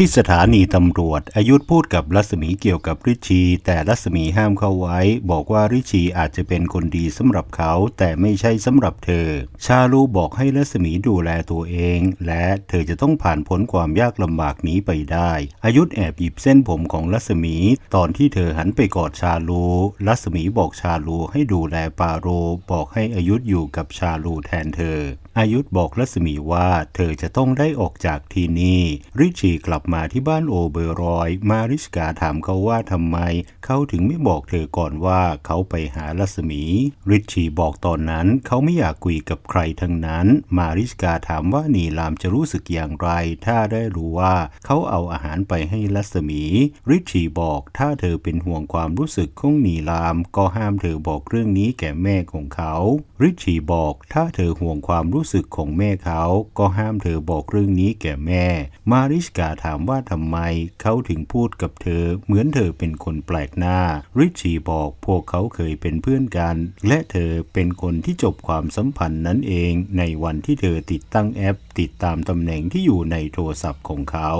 ที่สถานีตำรวจ อายุธพูดกับรัศมีเกี่ยวกับริชี แต่รัศมีห้ามเขาไว้ บอกว่าริชีอาจจะเป็นคนดีสำหรับเขา แต่ไม่ใช่สำหรับเธอ ชาลูบอกให้รัศมีดูแลตัวเอง และเธอจะต้องผ่านพ้นความยากลำบากนี้ไปได้ อายุธแอบหยิบเส้นผมของรัศมี ตอนที่เธอหันไปกอดชาลูรัศมีบอกชาลูให้ดูแลปาโร บอกให้อายุธอยู่กับชาลูแทนเธอ อายุธบอกรัศมีว่าเธอจะต้องได้ออกจากที่นี่ริชีกลับมาที่บ้านโอเบอรอย มาริสกาถามเขาว่าทำไม เขาถึงไม่บอกเธอก่อนว่าเขาไปหารัศมี ริชีบอกตอนนั้นเขาไม่อยากคุยกับใครทั้งนั้น มาริสกาถามว่านีลามจะรู้สึกอย่างไร ถ้าได้รู้ว่าเขาเอาอาหารไปให้รัศมี ริชีบอกถ้าเธอเป็นห่วงความรู้สึกของนีลาม ก็ห้ามเธอบอกเรื่องนี้แก่แม่ของเขา ริชีบอกถ้าเธอห่วงความรู้สึกของแม่เขา ก็ห้ามเธอบอกเรื่องนี้แก่แม่ มาริสกาถามามว่าทำไมเขาถึงพูดกับเธอ เหมือนเธอเป็นคนแปลกหน้า ริชีบอกพวกเขาเคยเป็นเพื่อนกัน และเธอเป็นคนที่จบความสัมพันธ์นั้นเองในวันที่เธอติดตั้งแอป ติดตามตำแหน่งที่อยู่ในโทรศัพท์ของเขา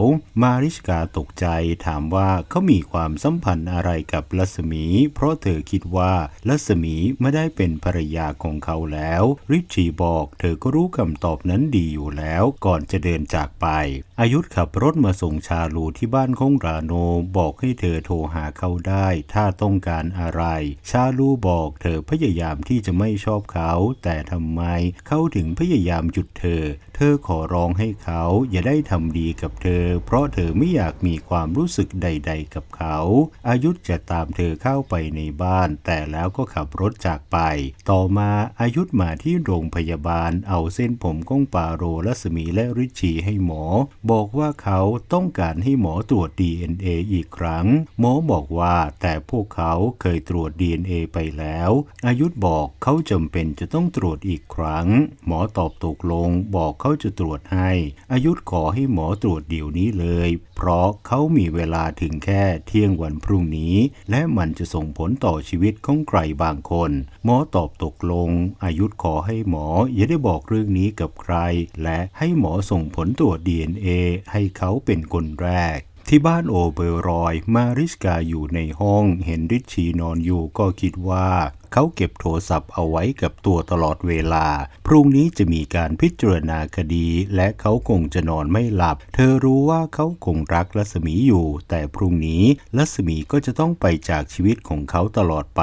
มาริสกาตกใจถามว่าเขามีความสัมพันธ์อะไรกับรัศมี เพราะเธอคิดว่ารัศมีไม่ได้เป็นภรรยาของเขาแล้ว ริชีบอก เธอก็รู้คำตอบนั้นดีอยู่แล้วก่อนจะเดินจากไป อายุขับรถมาส่งชาลูที่บ้านของราโนบอกให้เธอโทรหาเขาได้ ถ้าต้องการอะไร ชาลูบอกเธอพยายามที่จะไม่ชอบเขา แต่ทำไมเขาถึงพยายามหยุดเธอ เธอขอร้องให้เขาอย่าได้ทำดีกับเธอ เพราะเธอไม่อยากมีความรู้สึกใด ๆ กับเขา อายุธจะตามเธอเข้าไปในบ้าน แต่แล้วก็ขับรถจากไป ต่อมาอายุธมาที่โรงพยาบาลเอาเส้นผมก้องปาโรรัศมีและริชีให้หมอ บอกว่าเขาต้อง้องการให้หมอตรวจ DNA อีกครั้ง หมอบอกว่าแต่พวกเขาเคยตรวจ DNA ไปแล้ว อายุธบอกเขาจำเป็นจะต้องตรวจอีกครั้ง หมอตอบตกลงบอกเขาจะตรวจให้ อายุธขอให้หมอตรวจเดี๋ยวนี้เลย เพราะเขามีเวลาถึงแค่เที่ยงวันพรุ่งนี้ และมันจะส่งผลต่อชีวิตของใครบางคน หมอตอบตกลง อายุธขอให้หมออย่าได้บอกเรื่องนี้กับใคร และให้หมอส่งผลตรวจ DNA ให้เขาเป็นคนแรก ที่บ้านโอเบอรอย มาริสกาอยู่ในห้อง เห็นริชชีนอนอยู่ก็คิดว่า เขาเก็บโทรศัพท์เอาไว้กับตัวตลอดเวลา พรุ่งนี้จะมีการพิจารณาคดี และเขาคงจะนอนไม่หลับ เธอรู้ว่าเขาคงรักรัศมีอยู่ แต่พรุ่งนี้รัศมีก็จะต้องไปจากชีวิตของเขาตลอดไป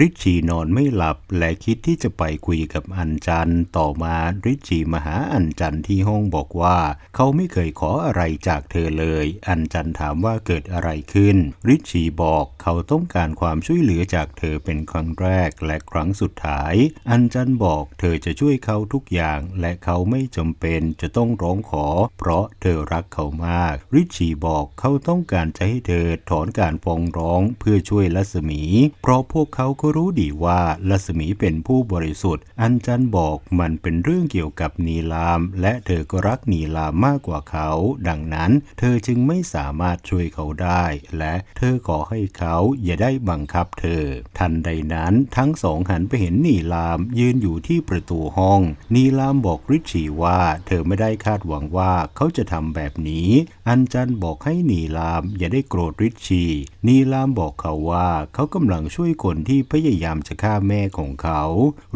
ริชชีนอนไม่หลับและคิดที่จะไปคุยกับอันจัน ต่อมาริชชีมาหาอันจันที่ห้องบอกว่า เขาไม่เคยขออะไรจากเธอเลย อันจันถามว่าเกิดอะไรขึ้น ริชชีบอกเขาต้องการความช่วยเหลือจากเธอเป็นครั้งแรกและครั้งสุดท้าย อันจันบอกเธอจะช่วยเขาทุกอย่าง และเขาไม่จำเป็นจะต้องร้องขอ เพราะเธอรักเขามาก ริชชีบอกเขาต้องการจะให้เธอถอนการฟ้องร้องเพื่อช่วยรัศมี เพราะพวกเขาก็รู้ดีว่ารัศมีเป็นผู้บริสุทธิ์ อันจันบอกมันเป็นเรื่องเกี่ยวกับนีลาม และเธอก็รักนีลามมากกว่าเขา ดังนั้น เธอจึงไม่สามารถช่วยเขาได้ และเธอขอให้เขาอย่าได้บังคับเธอ ทันใดนั้นทั้งสองหันไปเห็นนีลามยืนอยู่ที่ประตูห้อง นีลามบอกริชชีว่า เธอไม่ได้คาดหวังว่าเขาจะทำแบบนี้ อันจันบอกให้นีลามอย่าได้โกรธริชชีนีลามบอกเขาว่าเขากำลังช่วยคนที่พยายามจะฆ่าแม่ของเขา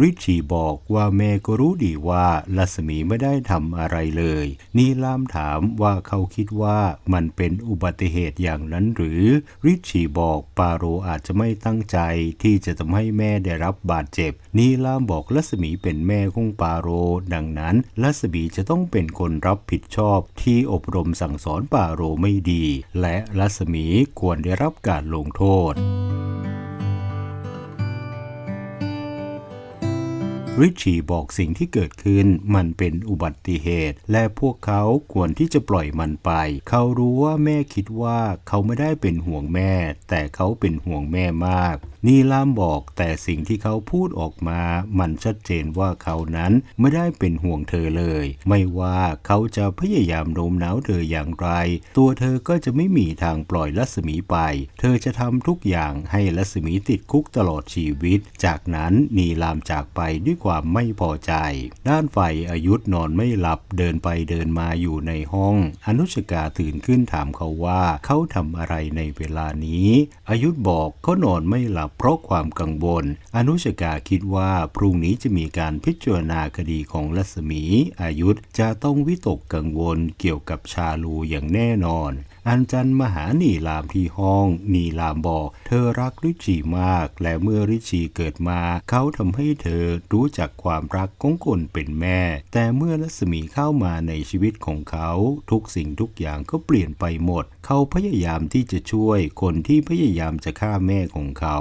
ริชชีบอกว่าแม่ก็รู้ดีว่าลัศมีไม่ได้ทำอะไรเลย นีลามถามว่าเขาคิดว่ามันเป็นอุบัติเหตุอย่างนั้นหรือ ริชชีบอกปาโรอาจจะไม่ตั้งใจที่จะทำให้แม่ม่ได้รับบาดเจ็บ นีลามบอกลัศมีเป็นแม่ของปาโร ดังนั้นลัศมีจะต้องเป็นคนรับผิดชอบที่อบรมสั่งสอนปาโรไม่ดี และลัศมีควรได้รับการลงโทษริชชีบอกสิ่งที่เกิดขึ้นมันเป็นอุบัติเหตุ และพวกเขาควรที่จะปล่อยมันไป เขารู้ว่าแม่คิดว่าเขาไม่ได้เป็นห่วงแม่ แต่เขาเป็นห่วงแม่มากนีลามบอกแต่สิ่งที่เขาพูดออกมา มันชัดเจนว่าเขานั้นไม่ได้เป็นห่วงเธอเลย ไม่ว่าเขาจะพยายามโน้มน้าวเธออย่างไร ตัวเธอก็จะไม่มีทางปล่อยรัศมีไป เธอจะทำทุกอย่างให้รัศมีติดคุกตลอดชีวิต จากนั้นนีลามจากไปด้วยความไม่พอใจ ด้านฝ่ายอายุธนอนไม่หลับเดินไปเดินมาอยู่ในห้อง อนุชกาตื่นขึ้นถามเขาว่าเขาทำอะไรในเวลานี้ อายุธบอกเขานอนไม่หลับเพราะความกังวล อนุชกาคิดว่าพรุ่งนี้จะมีการพิจารณาคดีของรัศมีอายุธจะต้องวิตกกังวลเกี่ยวกับชาลูอย่างแน่นอน อันจันมหานีลามที่ห้องนีลามบอก เธอรักริชีมาก และเมื่อริชีเกิดมา เขาทำให้เธอรู้จักความรักของคนเป็นแม่ แต่เมื่อรัศมีเข้ามาในชีวิตของเขา ทุกสิ่งทุกอย่างก็เปลี่ยนไปหมด เขาพยายามที่จะช่วยคนที่พยายามจะฆ่าแม่ของเขา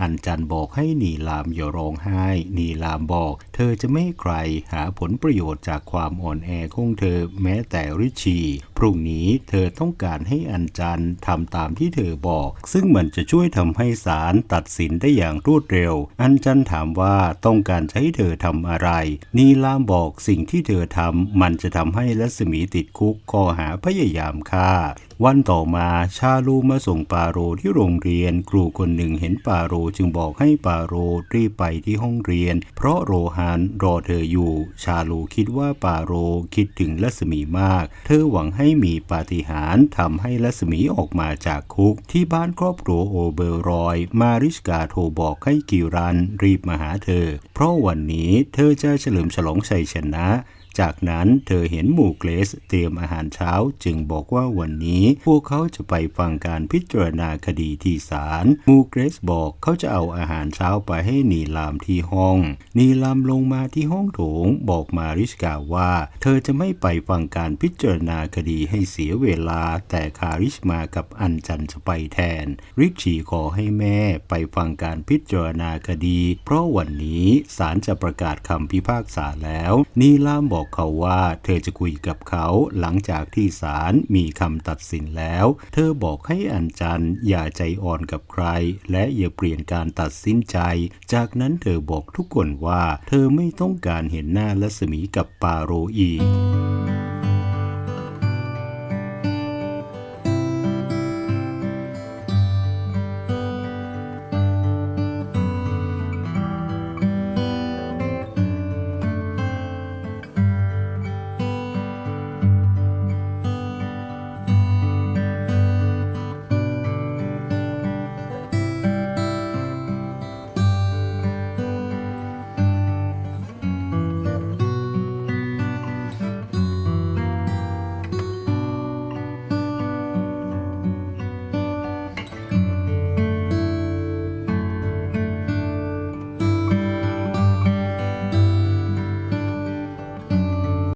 อันจันบอกให้นีลามอย่าร้องไห้ นีลามบอก เธอจะไม่ให้ใครหาผลประโยชน์จากความอ่อนแอของเธอแม้แต่ริชี พรุ่งนี้เธอต้องการให้อัญจันทำตามที่เธอบอก ซึ่งมันจะช่วยทำให้ศาลตัดสินได้อย่างรวดเร็ว อัญจันถามว่าต้องการใช้เธอทำอะไร นีลามบอกสิ่งที่เธอทำมันจะทำให้ลัศมีติดคุกข้อหาพยายามฆ่า วันต่อมาชาลูมาส่งปาโรที่โรงเรียน ครูคนหนึ่งเห็นปาโรจึงบอกให้ปาโรรีบไปที่ห้องเรียน เพราะโรฮานรอเธออยู่ ชาลูคิดว่าปาโรคิดถึงรัศมีมาก เธอหวังให้มีปาฏิหาริย์ทำให้รัศมีออกมาจากคุก ที่บ้านครอบครัวโอเบอร์รอย มาริสกาโทรบอกให้กิรันรีบมาหาเธอ เพราะวันนี้เธอจะเฉลิมฉลองชัยชนะ จากนั้นเธอเห็นหมู่เกรสเตรียมอาหารเช้าจึงบอกว่าวันนี้พวกเขาจะไปฟังการพิจารณาคดีที่ศาลหมู่เกรสบอกเขาจะเอาอาหารเช้าไปให้นีลามที่ห้อง นีลามลงมาที่ห้องโถงบอกมาริสกาว่า เธอจะไม่ไปฟังการพิจารณาคดีให้เสียเวลา แต่คาริชมากับอันจันจะไปแทน ริกชีขอให้แม่ไปฟังการพิจารณาคดี เพราะวันนี้ศาลจะประกาศคำพิพากษาแล้ว นีลามบอกอกเขาว่าเธอจะคุยกับเขาหลังจากที่ศาลมีคำตัดสินแล้ว เธอบอกให้อัญจันอย่าใจอ่อนกับใคร และอย่าเปลี่ยนการตัดสินใจ จากนั้นเธอบอกทุกคนว่า เธอไม่ต้องการเห็นหน้ารัศมีกับปาโรอีก